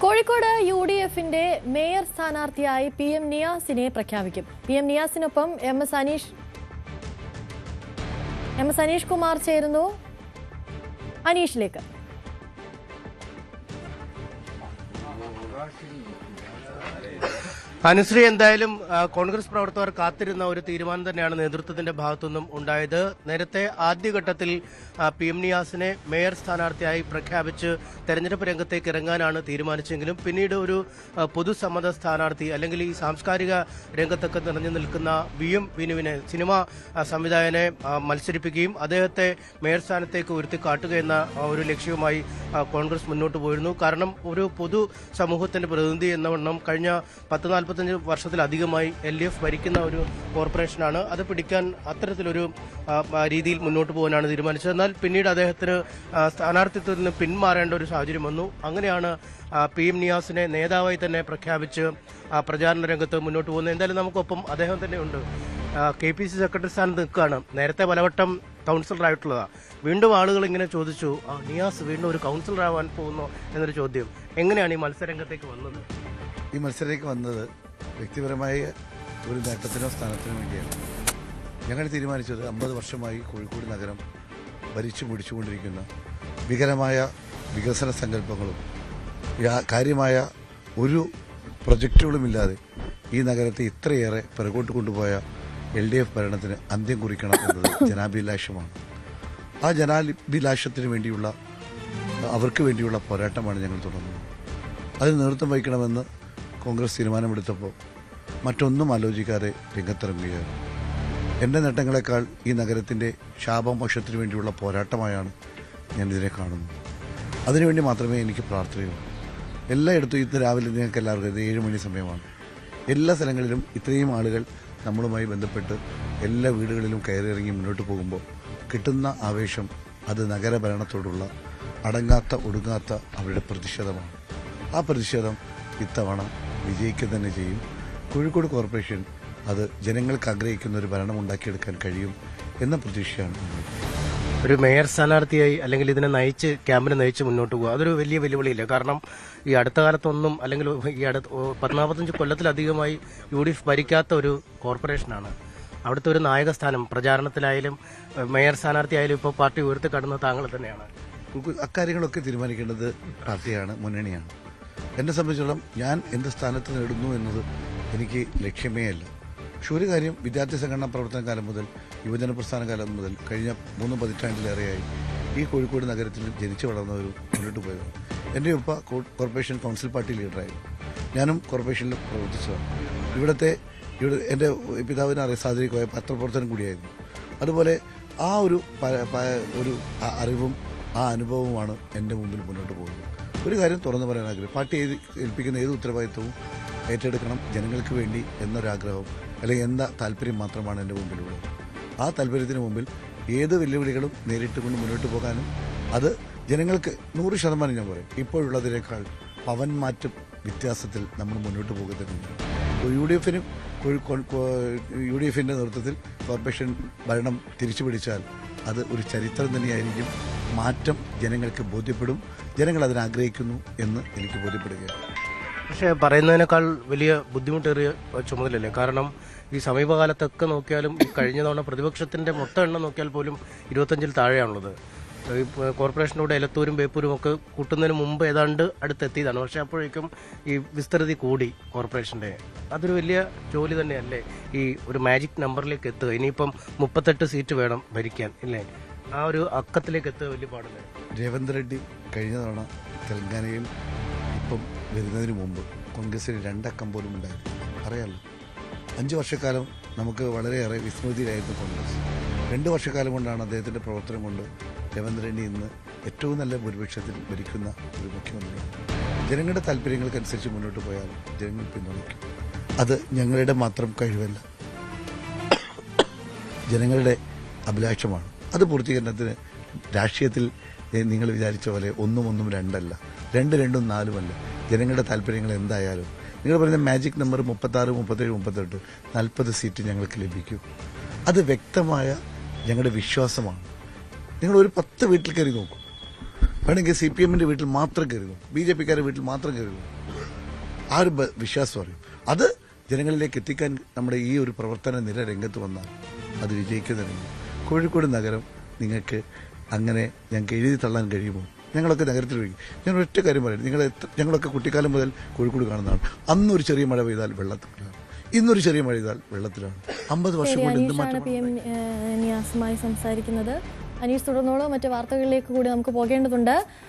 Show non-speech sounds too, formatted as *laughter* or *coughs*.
Kozhikode U D എഫിന്റെ mayor സ്ഥാനാർത്ഥിയായി P M നിയാസിനെ പ്രഖ്യാപിക്കും. P M നിയാസിനൊപ്പം M S Anish M S Anish Kumar ചേരുന്നു അനീഷിലേക്ക്. അനുശ്രീ എന്തായാലും കോൺഗ്രസ് പ്രവർത്തകർ കാത്തിരുന്ന ഒരു തീരുമാനം തന്നെയാണ് നേതൃത്വത്തിന്റെ ഭാഗത്തുനിന്നും ഉണ്ടായത്. നേരത്തെ ആദ്യഘട്ടത്തിൽ പി എം നിയാസിനെ മേയർ സ്ഥാനാർത്ഥിയായി പ്രഖ്യാപിച്ച് തെരഞ്ഞെടുപ്പ് രംഗത്തേക്ക് ഇറങ്ങാനാണ് തീരുമാനിച്ചെങ്കിലും പിന്നീട് ഒരു പൊതുസമ്മത സ്ഥാനാർത്ഥി അല്ലെങ്കിൽ ഈ സാംസ്കാരിക രംഗത്തൊക്കെ നിറഞ്ഞു നിൽക്കുന്ന വി എം വിനുവിനെ സിനിമ സംവിധായകനെ മത്സരിപ്പിക്കുകയും അദ്ദേഹത്തെ മേയർ സ്ഥാനത്തേക്ക് ഉയർത്തി കാട്ടുക എന്ന ഒരു ലക്ഷ്യവുമായി കോൺഗ്രസ് മുന്നോട്ട് പോയിരുന്നു. കാരണം ഒരു പൊതു സമൂഹത്തിന്റെ പ്രതിനിധി എന്ന വണ്ണം കഴിഞ്ഞ പത്ത് നാൽപ്പത്തഞ്ച് വർഷത്തിലധികമായി എൽ ഡി എഫ് ഭരിക്കുന്ന ഒരു കോർപ്പറേഷനാണ്. അത് പിടിക്കാൻ അത്തരത്തിലൊരു രീതിയിൽ മുന്നോട്ട് പോകാനാണ് തീരുമാനിച്ചത്. എന്നാൽ പിന്നീട് അദ്ദേഹത്തിന് സ്ഥാനാർത്ഥിത്വത്തിൽ നിന്ന് പിന്മാറേണ്ട ഒരു സാഹചര്യം വന്നു. അങ്ങനെയാണ് പി എം നിയാസിനെ നേതാവായി തന്നെ പ്രഖ്യാപിച്ച് പ്രചാരണ രംഗത്ത് മുന്നോട്ട് പോകുന്നത്. എന്തായാലും നമുക്കൊപ്പം അദ്ദേഹം തന്നെ ഉണ്ട്. കെ പി സി സെക്രട്ടറി സ്ഥാനത്ത് നിൽക്കുകയാണ്. നേരത്തെ പലവട്ടം കൗൺസിലറായിട്ടുള്ളതാണ് വീണ്ടും ആളുകൾ ഇങ്ങനെ ചോദിച്ചു നിയാസ് വീണ്ടും ഒരു കൗൺസിലർ ആവാൻ പോകുന്നു എന്നൊരു ചോദ്യം. എങ്ങനെയാണ് ഈ മത്സരരംഗത്തേക്ക് വന്നത്? ഈ മത്സരത്തേക്ക് വന്നത് വ്യക്തിപരമായ ഒരു നേട്ടത്തിനോ സ്ഥാനത്തിനോ വേണ്ടിയാണ്. ഞങ്ങൾ തീരുമാനിച്ചത് അമ്പത് വർഷമായി കോഴിക്കോട് നഗരം ഭരിച്ചു മുടിച്ചുകൊണ്ടിരിക്കുന്ന വികലമായ വികസന സങ്കല്പങ്ങളും കാര്യമായ ഒരു പ്രൊജക്റ്റുകളുമില്ലാതെ ഈ നഗരത്തെ ഇത്രയേറെ പിറകോട്ട് കൊണ്ടുപോയ എൽ ഡി എഫ് ഭരണത്തിന് അന്ത്യം കുറിക്കണം എന്നത് *coughs* ജനാഭിലാഷമാണ്. ആ ജനാഭിലാഷത്തിന് വേണ്ടിയുള്ള അവർക്ക് വേണ്ടിയുള്ള പോരാട്ടമാണ് ഞങ്ങൾ തുടങ്ങുന്നത്. അതിന് നേതൃത്വം വഹിക്കണമെന്ന് കോൺഗ്രസ് തീരുമാനമെടുത്തപ്പോൾ മറ്റൊന്നും ആലോചിക്കാതെ രംഗത്തിറങ്ങുകയാണ്. എന്റെ നേട്ടങ്ങളെക്കാൾ ഈ നഗരത്തിന്റെ ശാപമോക്ഷത്തിന് വേണ്ടിയുള്ള പോരാട്ടമായാണ് ഞാനിതിനെ കാണുന്നത്. അതിനുവേണ്ടി മാത്രമേ എനിക്ക് പ്രാർത്ഥനയുള്ളൂ. എല്ലായിടത്തും ഇന്ന് രാവിലെ നിങ്ങൾക്ക് എല്ലാവർക്കും ഇത് ഏഴ് മണി സമയമാണ്. എല്ലാ സ്ഥലങ്ങളിലും ഇത്രയും ആളുകൾ നമ്മളുമായി ബന്ധപ്പെട്ട് എല്ലാ വീടുകളിലും കയറിയിറങ്ങി മുന്നോട്ട് പോകുമ്പോൾ കിട്ടുന്ന ആവേശം അത് നഗരഭരണത്തോടുള്ള അടങ്ങാത്ത ഒടുങ്ങാത്ത അവരുടെ പ്രതിഷേധമാണ്. ആ പ്രതിഷേധം ഇത്തവണ വിജയിക്കുക തന്നെ ചെയ്യും. കോഴിക്കോട് കോർപ്പറേഷൻ അത് ജനങ്ങൾക്ക് ആഗ്രഹിക്കുന്ന ഒരു ഭരണം ഉണ്ടാക്കിയെടുക്കാൻ കഴിയും എന്ന പ്രതീക്ഷയാണ് ഒരു മേയർ സ്ഥാനാർത്ഥിയായി അല്ലെങ്കിൽ ഇതിനെ നയിച്ച് ക്യാമ്പിനെ നയിച്ച് മുന്നോട്ട് പോകുക അതൊരു വലിയ വെല്ലുവിളിയില്ല? കാരണം ഈ അടുത്ത കാലത്തൊന്നും അല്ലെങ്കിൽ ഈ അടുത്ത പതിനാൽപ്പത്തഞ്ച് കൊല്ലത്തിലധികമായി യു ഡി എഫ് ഭരിക്കാത്ത ഒരു കോർപ്പറേഷനാണ്. അവിടുത്തെ ഒരു നായക സ്ഥാനം പ്രചാരണത്തിലായാലും മേയർ സ്ഥാനാർത്ഥിയായാലും ഇപ്പോൾ പാർട്ടി ഉയർത്തി കടന്ന താങ്കൾ തന്നെയാണ്. അക്കാര്യങ്ങളൊക്കെ തീരുമാനിക്കേണ്ടത് പാർട്ടിയാണ് മുന്നണിയാണ്. എന്നെ സംബന്ധിച്ചിടത്തോളം ഞാൻ എന്ത് സ്ഥാനത്ത് നേടുന്നു എന്നത് എനിക്ക് ലക്ഷ്യമേ അല്ല. പക്ഷെ ഒരു കാര്യം വിദ്യാർത്ഥി സംഘടനാ പ്രവർത്തന കാലം മുതൽ യുവജന പ്രസ്ഥാന കാലം മുതൽ കഴിഞ്ഞ മൂന്ന് പതിറ്റാണ്ടിലേറെയായി ഈ കോഴിക്കോട് നഗരത്തിൽ ജനിച്ചു വളർന്ന ഒരു മുന്നോട്ട് പോയതാണ് എന്റെ ഉപ്പ കോർപ്പറേഷൻ കൗൺസിൽ പാർട്ടി ലീഡറായിരുന്നു ഞാനും കോർപ്പറേഷനിൽ പ്രവർത്തിച്ചതാണ്. ഇവിടുത്തെ ഇവിടെ എന്റെ പിതാവിനെ അറിയാൻ സാധനികമായ പത്രപ്രവർത്തനം കൂടിയായിരുന്നു. അതുപോലെ ആ ഒരു ഒരു അറിവും ആ അനുഭവവുമാണ് എന്റെ മുമ്പിൽ മുന്നോട്ട് പോകുന്നത് ഒരു കാര്യം തുറന്നു പറയാൻ ആഗ്രഹം. പാർട്ടി ഏത് ഏൽപ്പിക്കുന്ന ഏത് ഉത്തരവാദിത്വവും ഏറ്റെടുക്കണം ജനങ്ങൾക്ക് വേണ്ടി എന്നൊരാഗ്രഹം അല്ലെങ്കിൽ എന്ന താല്പര്യം മാത്രമാണ് എന്റെ മുമ്പിലുള്ളത്. ആ താല്പര്യത്തിന് മുമ്പിൽ ഏത് വെല്ലുവിളികളും നേരിട്ട് കൊണ്ട് മുന്നോട്ട് പോകാനും അത് ജനങ്ങൾക്ക് നൂറ് ശതമാനം ഞാൻ പറയും. ഇപ്പോഴുള്ളതിനേക്കാൾ പവൻ മാറ്റം വ്യത്യാസത്തിൽ നമ്മൾ മുന്നോട്ട് പോകുന്നുണ്ട് യു ഡി എഫിനും യു ഡി എഫിന്റെ നേതൃത്വത്തിൽ കോർപ്പറേഷൻ ഭരണം തിരിച്ചു പിടിച്ചാൽ അത് ഒരു ചരിത്രം തന്നെയായിരിക്കും. മാറ്റം ജനങ്ങൾക്ക് ബോധ്യപ്പെടും. ജനങ്ങൾ അതിനാഗ്രഹിക്കുന്നു എന്ന് എനിക്ക് ബോധ്യപ്പെടുകയാണ്. പക്ഷേ പറയുന്നതിനേക്കാൾ വലിയ ബുദ്ധിമുട്ടേറിയ ചുമതലല്ലേ കാരണം ഈ സമീപകാലത്തൊക്കെ നോക്കിയാലും ഈ കഴിഞ്ഞ തവണ പ്രതിപക്ഷത്തിന്റെ മൊത്തം എണ്ണം നോക്കിയാൽ പോലും ഇരുപത്തഞ്ചിൽ താഴെയാണുള്ളത്. ഈ കോർപ്പറേഷനോട് എലത്തൂരും ബേപ്പൂരും ഒക്കെ കൂട്ടുന്നതിന് മുമ്പ് ഏതാണ്ട് അടുത്തെത്തിയതാണ്. പക്ഷേ അപ്പോഴേക്കും ഈ വിസ്തൃതി കൂടി കോർപ്പറേഷന്റെ അതൊരു വലിയ ജോലി തന്നെയല്ലേ ഈ ഒരു മാജിക് നമ്പറിലേക്ക് എത്തുക? ഇനിയിപ്പം മുപ്പത്തെട്ട് സീറ്റ് വേണം ഭരിക്കാൻ ഇല്ലേ? ആ ഒരു അക്കത്തിലേക്ക് എത്തുക വലിയ പാടില്ല? രേവന്ത് റെഡ്ഡി കഴിഞ്ഞ തവണ തെലങ്കാനയിൽ ഇപ്പം വരുന്നതിന് മുമ്പ് കോൺഗ്രസിന് രണ്ടക്കം പോലും ഉണ്ടായിരുന്നു. അറിയാമല്ലോ അഞ്ച് വർഷക്കാലം നമുക്ക് വളരെയേറെ വിസ്മൃതിയിലായിരുന്നു കോൺഗ്രസ്. രണ്ട് വർഷക്കാലം കൊണ്ടാണ് അദ്ദേഹത്തിന്റെ പ്രവർത്തനം കൊണ്ട് രേവന്ത് റെഡ്ഡി ഇന്ന് ഏറ്റവും നല്ല ഭൂരിപക്ഷത്തിൽ ഭരിക്കുന്ന ഒരു മുഖ്യമന്ത്രി. ജനങ്ങളുടെ താല്പര്യങ്ങൾക്കനുസരിച്ച് മുന്നോട്ട് പോയാൽ ജനങ്ങൾ പിന്തുണയ്ക്കും. അത് ഞങ്ങളുടെ മാത്രം കഴിവല്ല. ജനങ്ങളുടെ അഭിലാഷമാണ്. അത് പൂർത്തീകരണത്തിന് രാഷ്ട്രീയത്തിൽ നിങ്ങൾ വിചാരിച്ച പോലെ ഒന്നും ഒന്നും രണ്ടല്ല. രണ്ട് രണ്ടും നാലുമല്ല ജനങ്ങളുടെ താല്പര്യങ്ങൾ എന്തായാലും നിങ്ങൾ പറയുന്ന മാജിക് നമ്പർ മുപ്പത്താറ് മുപ്പത്തേഴ് മുപ്പത്തെട്ട് നാൽപ്പത് സീറ്റ് ഞങ്ങൾക്ക് ലഭിക്കും. അത് വ്യക്തമായ ഞങ്ങളുടെ വിശ്വാസമാണ്. നിങ്ങൾ ഒരു പത്ത് വീട്ടിൽ കയറി നോക്കും. വേണമെങ്കിൽ സി പി എമ്മിന്റെ വീട്ടിൽ മാത്രം കയറി നോക്കും. ബി ജെ പിക്കാരുടെ വീട്ടിൽ മാത്രം കയറി നോക്കും. ആ ഒരു വിശ്വാസം അറിയും. അത് ജനങ്ങളിലേക്ക് എത്തിക്കാൻ നമ്മുടെ ഈ ഒരു പ്രവർത്തന നിര രംഗത്ത് വന്നാൽ അത് വിജയിക്കുന്നതിന് കോഴിക്കോട് നഗരം നിങ്ങൾക്ക് അങ്ങനെ ഞങ്ങൾക്ക് എഴുതി തള്ളാൻ കഴിയുമോ? ഞങ്ങളൊക്കെ നഗരത്തിൽ ഒഴുകി ഞാൻ ഒറ്റ കാര്യം പറയും നിങ്ങൾ ഞങ്ങളൊക്കെ കുട്ടിക്കാലം മുതൽ കോഴിക്കോട് കാണുന്നതാണ്. അന്നൊരു ചെറിയ മഴ പെയ്താൽ വെള്ളത്തിലാണ്. ഇന്നൊരു ചെറിയ മഴ പെയ്താൽ വെള്ളത്തിലാണ്. അമ്പത് വർഷം കൊണ്ട് എന്ത് മാറ്റം സംസാരിക്കുന്നത്. അനീഷ് തുടർന്നോളൂ. മറ്റു വാർത്തകളിലേക്ക് കൂടി നമുക്ക് പോകേണ്ടതുണ്ട്.